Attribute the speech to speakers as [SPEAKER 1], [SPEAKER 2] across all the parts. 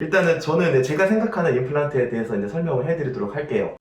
[SPEAKER 1] 일단은 저는 제가 생각하는 임플란트에 대해서 이제 설명을 해드리도록 할게요.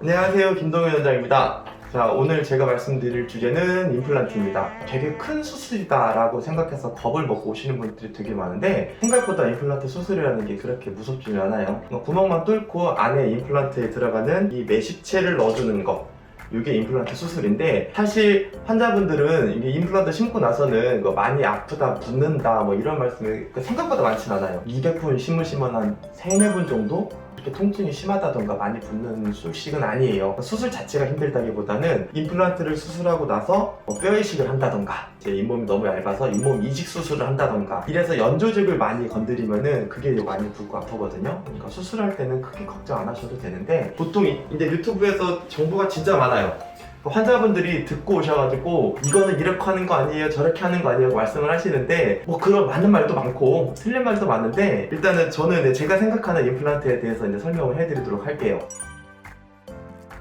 [SPEAKER 1] 안녕하세요. 김동현 원장입니다. 자, 오늘 제가 말씀드릴 주제는 임플란트입니다. 되게 큰 수술이다라고 생각해서 겁을 먹고 오시는 분들이 되게 많은데 생각보다 임플란트 수술이라는 게 그렇게 무섭지 않아요. 어, 구멍만 뚫고 안에 임플란트에 들어가는 이 매식체를 넣어주는 거. 이게 임플란트 수술인데 사실 환자분들은 이게 임플란트 심고 나서는 뭐 많이 아프다 붓는다 뭐 이런 말씀이 생각보다 많진 않아요 200분 심으시면 한 3, 4분 정도 이렇게 통증이 심하다던가 많이 붓는 수식은 아니에요. 수술 자체가 힘들다기보다는 임플란트를 수술하고 나서 뭐 뼈 이식을 한다던가 제 잇몸이 너무 얇아서 잇몸 이식 수술을 한다던가 이래서 연조직을 많이 건드리면은 그게 많이 붓고 아프거든요. 그러니까 수술할 때는 크게 걱정 안 하셔도 되는데 보통 이- 이제 유튜브에서 정보가 진짜 많아요. 그 환자분들이 듣고 오셔가지고 이거는 이렇게 하는 거 아니에요? 저렇게 하는 거 아니에요? 말씀을 하시는데 뭐 그런 맞는 말도 많고 틀린 말도 많은데 일단은 저는 제가 생각하는 임플란트에 대해서 이제 설명을 해드리도록 할게요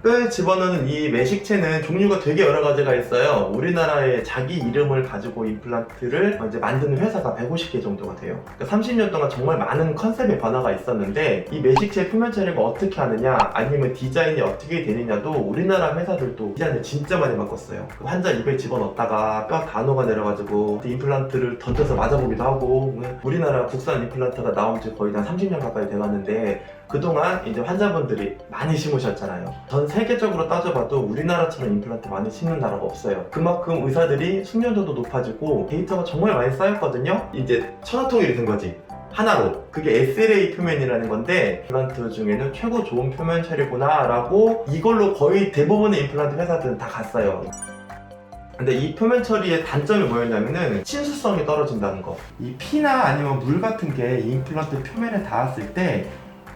[SPEAKER 1] 뼈에 집어넣는 이 매식체는 종류가 되게 여러 가지가 있어요. 우리나라에 자기 이름을 가지고 임플란트를 이제 만드는 회사가 150개 정도가 돼요. 그러니까 30년 동안 정말 많은 컨셉의 변화가 있었는데 이 매식체 표면 처리가 어떻게 하느냐 아니면 디자인이 어떻게 되느냐도 우리나라 회사들도 디자인을 진짜 많이 바꿨어요. 그 환자 입에 집어넣다가 뼈 단호가 내려가지고 임플란트를 던져서 맞아보기도 하고 우리나라 국산 임플란트가 나온 지 거의 한 30년 가까이 돼가는데 그동안 이제 환자분들이 많이 심으셨잖아요. 전 세계적으로 따져봐도 우리나라처럼 임플란트 많이 심는 나라가 없어요. 그만큼 의사들이 숙련도도 높아지고 데이터가 정말 많이 쌓였거든요. 이제 천하통일이 된 거지. 하나로 그게 SLA 표면이라는 건데 임플란트 중에는 최고 좋은 표면 처리구나 라고 이걸로 거의 대부분의 임플란트 회사들은 다 갔어요 근데 이 표면 처리의 단점이 뭐였냐면은 친수성이 떨어진다는 거. 이 피나 아니면 물 같은 게이 임플란트 표면에 닿았을 때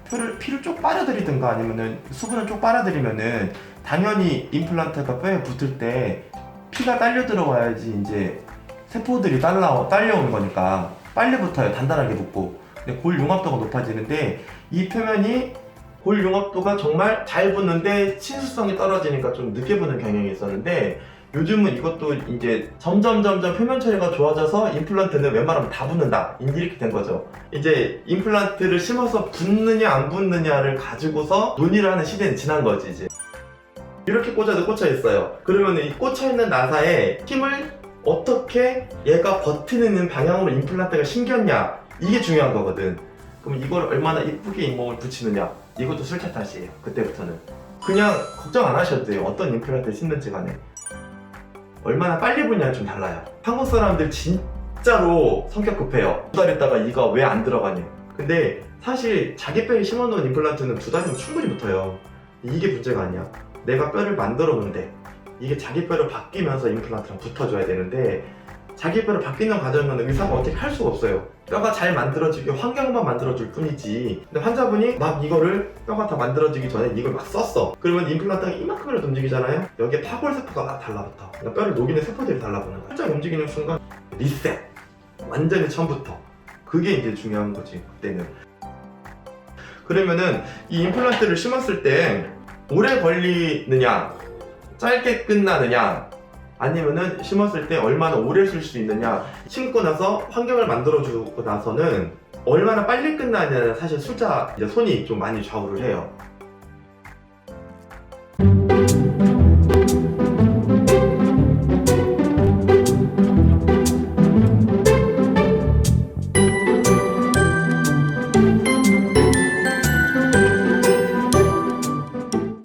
[SPEAKER 1] 피를, 피를 쭉 빨아들이든가 아니면은 수분을 쭉 빨아들이면은 당연히 임플란트가 뼈에 붙을 때 피가 딸려 들어와야지 이제 세포들이 딸라, 딸려오는 거니까 빨리 붙어요. 단단하게 붙고. 근데 골 융합도가 높아지는데 이 표면이 골 융합도가 정말 잘 붙는데 친수성이 떨어지니까 좀 늦게 붙는 경향이 있었는데 요즘은 이것도 이제 점점 점점 표면 처리가 좋아져서 임플란트는 웬만하면 다 붙는다. 이렇게 된 거죠. 이제 임플란트를 심어서 붙느냐 안 붙느냐를 가지고서 논의를 하는 시대는 지난 거지 이제. 이렇게 꽂아도 꽂혀 있어요. 그러면 이 꽂혀 있는 나사에 힘을 어떻게 얘가 버티는 방향으로 임플란트가 심겼냐? 이게 중요한 거거든. 그럼 이걸 얼마나 이쁘게 잇몸을 붙이느냐? 이것도 술차 탓이에요 그때부터는. 그냥 걱정 안 하셔도 돼요. 어떤 임플란트를 심는지 간에 얼마나 빨리 붙냐는 좀 달라요. 한국 사람들 진짜로 성격 급해요. 두 달 있다가 이가 왜 안 들어가냐. 근데 사실 자기 뼈에 심어놓은 임플란트는 두 달이면 충분히 붙어요. 이게 문제가 아니야. 내가 뼈를 만들어 놓은데 이게 자기 뼈로 바뀌면서 임플란트랑 붙어줘야 되는데 자기 뼈로 바뀌는 과정은 의사가 어떻게 할 수가 없어요. 뼈가 잘 만들어지게 환경만 만들어줄 뿐이지. 근데 환자분이 막 이거를 뼈가 다 만들어지기 전에 이걸 막 썼어. 그러면 임플란트가 이만큼이라도 움직이잖아요. 여기에 파골 세포가 막 달라붙어. 그러니까 뼈를 녹이는 세포들이 달라붙는 거야. 살짝 움직이는 순간 리셋. 완전히 처음부터. 그게 이제 중요한 거지 그때는. 그러면은 이 임플란트를 심었을 때 오래 걸리느냐, 짧게 끝나느냐, 아니면은 심었을 때 얼마나 오래 쓸 수 있느냐. 심고 나서 환경을 만들어 주고 나서는 얼마나 빨리 끝나냐는 사실 숫자 이제 손이 좀 많이 좌우를 해요